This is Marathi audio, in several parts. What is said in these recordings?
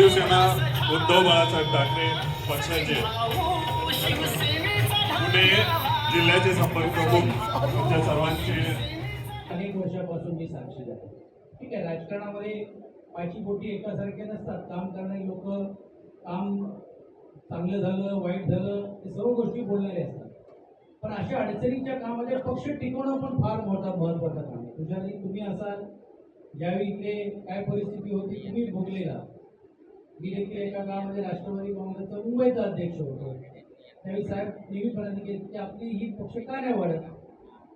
शिवसेना उद्धव बाळासाहेब ठाकरे पक्षाचे. पुणे जिल्ह्याचे संपर्क प्रमुख तुमच्या सर्वांचे. अनेक वर्षापासून मी साक्षीदार आहे. ठीक आहे राजकारणामध्ये पायची बोटी एकासारखे नसतात. काम करणारे लोक काम चांगलं झालं वाईट झालं हे सर्व गोष्टी बोलणारे असतात. पण अशा अडचणीच्या कामामध्ये पक्ष टिकवणं पण फार मोठा महत्वाचं काम आहे. तुझ्यासाठी तुम्ही असाल ज्यावेळी इकडे काय परिस्थिती होती तुम्ही भोगलेला. मी देखील एका काळामध्ये म्हणजे राष्ट्रवादी काँग्रेसचा मुंबईचा अध्यक्ष होतो. त्यावेळी साहेब नेहमीपर्यंत केली की आपली ही पक्ष का नाही वाढत?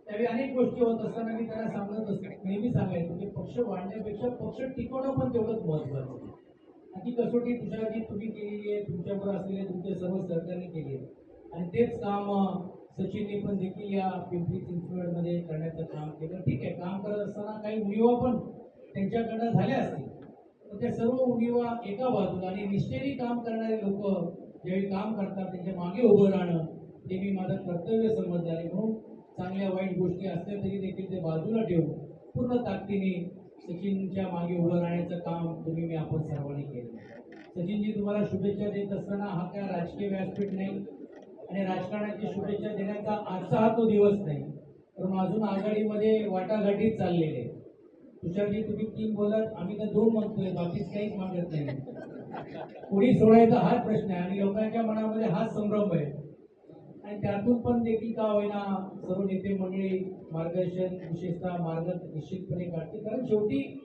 त्यावेळी अनेक गोष्टी होत असताना मी त्यांना सांगत असतो. नेहमी सांगायचं की पक्ष वाढण्यापेक्षा पक्ष टिकवणं पण तेवढंच महत्वाचं आहे आणि ती कसोटी तुझ्याआधी तुम्ही केलेली आहे तुमच्यावर असलेले तुमचे सर्व सरकारने केली आहे. आणि तेच काम सचिनने पण देखील या पिंपरी चिंचवडमध्ये करण्याचं काम केलं. ठीक आहे काम करत असताना काही उणीवा पण त्यांच्याकडनं झाल्या असतील. तर त्या सर्व उणीवा एका बाजूला आणि निष्ठेने काम करणारे लोक ज्यावेळी काम करतात त्यांच्या मागे उभं राहणं ते मी माझं कर्तव्य समजलं आणि म्हणून चांगल्या वाईट गोष्टी असल्या तरी देखील ते बाजूला ठेवून पूर्ण ताकदीने सचिनच्या मागे उभं राहण्याचं काम तुम्ही मी आपण सर्वांनी केलं. सचिनजी तुम्हाला शुभेच्छा देत असताना हा काय राजकीय व्यासपीठ नाही आणि राजकारणाची शुभेच्छा देण्याचा आजचा हा तो दिवस नाही. पण अजून आघाडीमध्ये वाटाघाटीत चाललेले. आहे. तुम्ही तीन बोलत आम्ही तर दोन म्हणतोय बाकीच काहीच मागत नाही. कोणी सोडायचा हाच प्रश्न आहे आणि लोकांच्या मनामध्ये हाच संभ्रम आहे. आणि त्यातून पण देखील का होईना सर्व नेते मंडळी मार्गदर्शन विशेषतः मार्ग निश्चितपणे काढते कारण शेवटी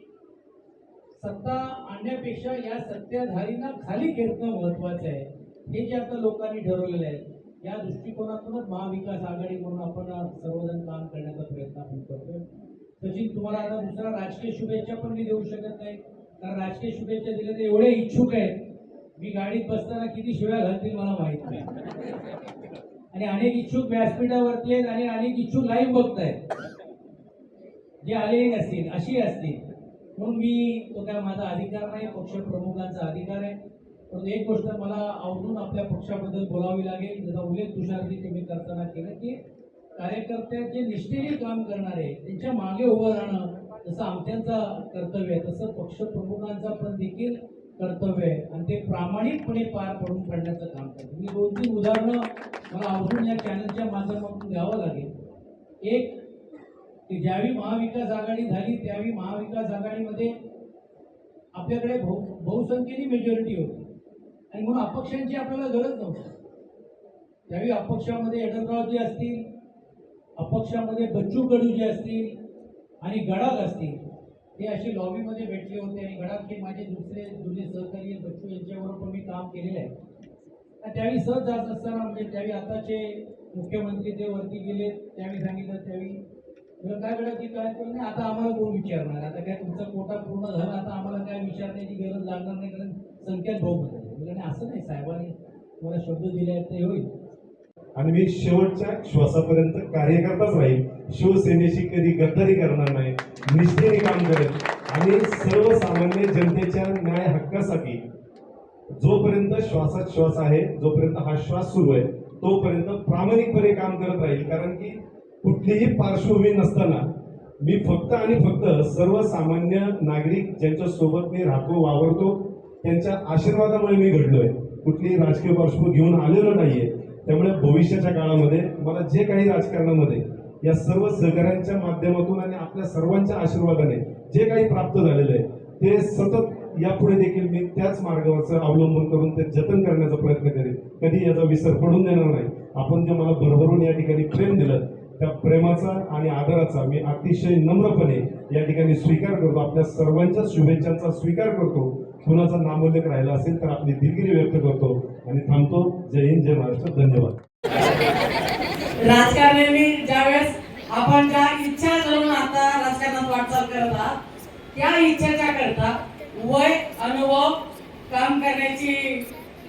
सत्ता आणण्यापेक्षा या सत्ताधारींना खाली खेचणं महत्वाचं आहे. हे जे आता लोकांनी ठरवलेलं आहे या दृष्टिकोनातूनच महाविकास आघाडी म्हणून आपण सर्वजण काम करण्याचा प्रयत्न आपण करतोय. सचिन तुम्हाला आता दुसरा राजकीय शुभेच्छा पण मी देऊ शकत नाही. कारण राजकीय शुभेच्छा दिल्या तर एवढे इच्छुक आहेत. मी गाडीत बसताना किती शिव्या घालतील मला माहीत नाही. आणि अनेक इच्छुक व्यासपीठावरती आहेत आणि अनेक इच्छुक लाईव्ह बघतायत. जे आले नसतील अशी असतील. म्हणून मी तो काय माझा अधिकार नाही पक्षप्रमुखांचा अधिकार आहे. पण एक गोष्ट मला आवडून आपल्या पक्षाबद्दल बोलावी लागेल. जसा उल्लेख तुषारजी तुम्ही करताना केलं की कार्यकर्ते जे निष्ठेने काम करणारे त्यांच्या मागे उभं राहणं जसं आमच्यांचं कर्तव्य आहे तसं पक्षप्रमुखांचा पण देखील कर्तव्य आहे. आणि ते प्रामाणिकपणे पार पडून पडण्याचं काम करतात. मी दोन तीन उदाहरणं मला आवडून या चॅनलच्या माध्यमातून द्यावं लागेल. एक की ज्यावेळी महाविकास आघाडी झाली त्यावेळी महाविकास आघाडीमध्ये आपल्याकडे बहु बहुसंख्येने मेजॉरिटी होती. आणि म्हणून अपक्षांची आपल्याला गरज नव्हती. त्यावेळी अपक्षामध्ये यडनरावजी असतील अपक्षामध्ये बच्चू कडू जे असतील आणि गडाख असतील ते असे लॉबीमध्ये भेटले होते आणि गडाख हे माझे दुसरे जुने सहकारी बच्चू यांच्याबरोबर पण मी काम केलेलं आहे. आणि त्यावेळी सहज जात असताना म्हणजे त्यावेळी आताचे मुख्यमंत्री ते वरती गेले त्यावेळी सांगितलं त्यावेळी काय कडा की काय नाही आता आम्हाला कोण विचारणार? आता काय तुमचा कोटा पूर्ण झाला आता आम्हाला काय विचारण्याची गरज लागणार नाही कारण संख्यात बहुमत आहे. असं नाही साहेबांनी मला शब्द दिले आहेत ते होईल. आणि मी शेवटच्या श्वासापर्यंत कार्यकर्ताच राहील शिवसेनेशी कधी गद्दारी करणार नाही. निष्ठेने काम करेल आणि सर्वसामान्य जनतेच्या न्याय हक्कासाठी जोपर्यंत श्वासात श्वास आहे जोपर्यंत हा श्वास सुरू आहे तोपर्यंत प्रामाणिकपणे काम करत राहील. कारण की कुठलीही पार्श्वभूमी नसताना मी फक्त आणि फक्त सर्वसामान्य नागरिक ज्यांच्या सोबत मी राहतो वावरतो त्यांच्या आशीर्वादामुळे मी घडलोय. कुठलीही राजकीय पार्श्वभूमी घेऊन आलेलो नाहीये. त्यामुळे भविष्याच्या काळामध्ये मला जे काही राजकारणामध्ये या सर्व सहकाऱ्यांच्या माध्यमातून आणि आपल्या सर्वांच्या आशीर्वादाने जे काही प्राप्त झालेलं आहे ते सतत यापुढे देखील मी त्याच मार्गावरचं अवलंबन करून ते जतन करण्याचा प्रयत्न करेन. कधी याचा विसर पडून देणार नाही. आपण जे मला भरभरून या ठिकाणी प्रेम दिलं त्या प्रेमाचा आणि आदराचा मी अतिशय नम्रपणे या ठिकाणी स्वीकार करतो. आपल्या सर्वांच्या शुभेच्छांचा स्वीकार करतो. कुणाचा नामोल्लेख राहिला असेल तर आपली दिलगिरी व्यक्त करतो आणि थांबतो. जय हिंद जय महाराष्ट्र धन्यवाद. राजकारण्यांनी ज्यावेळेस आपण ज्या इच्छा धरून आता राजकारणात वाटचाल करत आहात त्या इच्छेच्या करता वय अनुभव काम करण्याची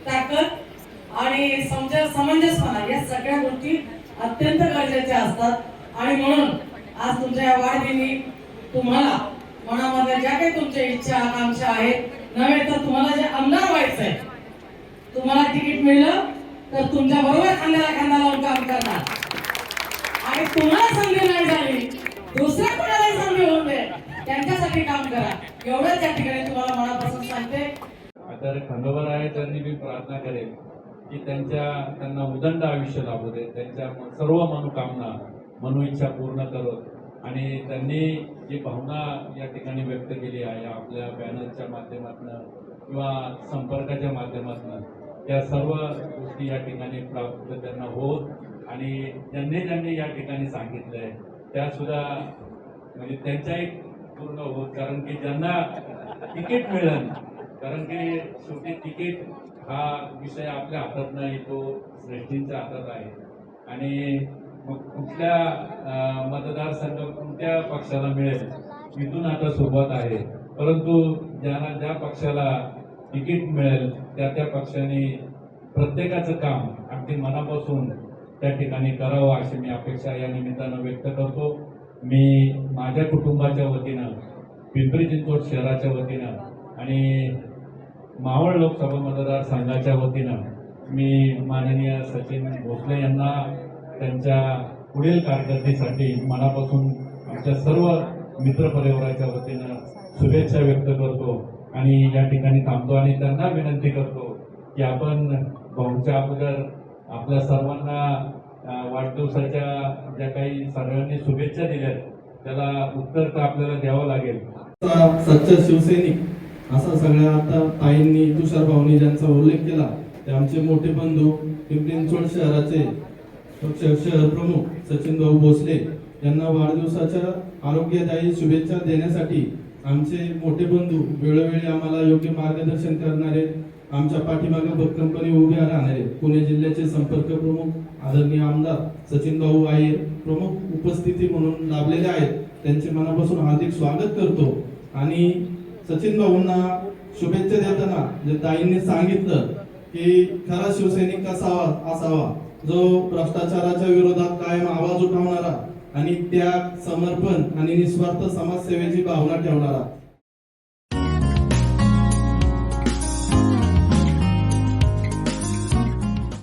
ताकद आणि समज समंजसपणा या सगळ्या गोष्टी अत्यंत गरजेच्या असतात. आणि म्हणून आज तुमच्या या वाढदिनी तुम्हाला मनामध्ये ज्या काही तुमच्या इच्छा आकांक्षा आहेत नव्हे तर तुम्हाला जे आमदार व्हायचं आहे तिकीट मिळलं तर तुमच्या बरोबर खांद्याला खांदा लावून काम करणार. आणि तुम्हाला संधी नाही झाली दुसऱ्या कोणालाही संधी होऊन दे त्यांच्यासाठी काम करा. एवढंच या ठिकाणी तुम्हाला मनापासून सांगते. आता खंडोबर आहे त्यांनी मी प्रार्थना करेल की त्यांच्या त्यांना उदंड आयुष्य लाभू दे त्यांच्या सर्व मनोकामना मनोइच्छा पूर्ण करत आणि त्यांनी जी भावना या ठिकाणी व्यक्त केली आहे आपल्या बॅनरच्या माध्यमातून किंवा संपर्काच्या माध्यमातून त्या सर्व गोष्टी या ठिकाणी प्राप्त त्यांना होत आणि ज्यांनी ज्यांनी या ठिकाणी सांगितलंय त्या सुद्धा म्हणजे त्यांच्याही पूर्ण होत. कारण की ज्यांना तिकीट मिळेल कारण की शेवटी तिकीट हा विषय आपल्या हातात नाही तो श्रेष्ठींच्या हातात आहे. आणि मग कुठल्या मतदारसंघ कोणत्या पक्षाला मिळेल इथून आता सुरुवात आहे. परंतु ज्यांना ज्या पक्षाला तिकीट मिळेल त्या त्या पक्षाने प्रत्येकाचं काम अगदी मनापासून त्या ठिकाणी करावं अशी मी अपेक्षा या निमित्तानं व्यक्त करतो. मी माझ्या कुटुंबाच्या वतीनं पिंपरी चिंचवड शहराच्या वतीनं आणि मावळ लोकसभा मतदारसंघाच्या वतीनं मी माननीय सचिन भोसले यांना त्यांच्या पुढील कारकिर्दीसाठी मनापासून आमच्या सर्व मित्रपरिवाराच्या वतीनं शुभेच्छा व्यक्त करतो. आणि या ठिकाणी थांबतो आणि त्यांना विनंती करतो की आपण भाऊच्या अगोदर आपल्या सर्वांना वाढदिवसाच्या ज्या काही सर्वांनी शुभेच्छा दिल्या त्याला उत्तर तर आपल्याला द्यावं लागेल. सच्च सच्चा शिवसैनिक असा सगळ्या आता ताईंनी तुषार भाऊनी ज्यांचा उल्लेख केला ते आमचे मोठे बंधू पिंपरी शहराचे शहर प्रमुख सचिन भाऊ भोसले यांना वाढदिवसाच्या आरोग्यदायी शुभेच्छा देण्यासाठी आमचे मोठे बंधू वेळोवेळी आम्हाला योग्य मार्गदर्शन करणारे आमच्या पाठीमागे भक्कमपणे उभे राहणारे पुणे जिल्ह्याचे संपर्क प्रमुख आदरणीय आमदार सचिन भाऊ आयर प्रमुख उपस्थिती म्हणून लाभलेले आहेत. त्यांचे मनापासून हार्दिक स्वागत करतो. आणि सचिन भाऊंना शुभेच्छा देताना जे ताईंनी सांगितलं की खरा शिवसैनिक कसावा असावा. जो भ्रष्टाचाराच्या विरोधात कायम आवाज उठवणारा आणि त्याग समर्पण आणि निस्वार्थ समाजसेवेची भावना ठेवणारा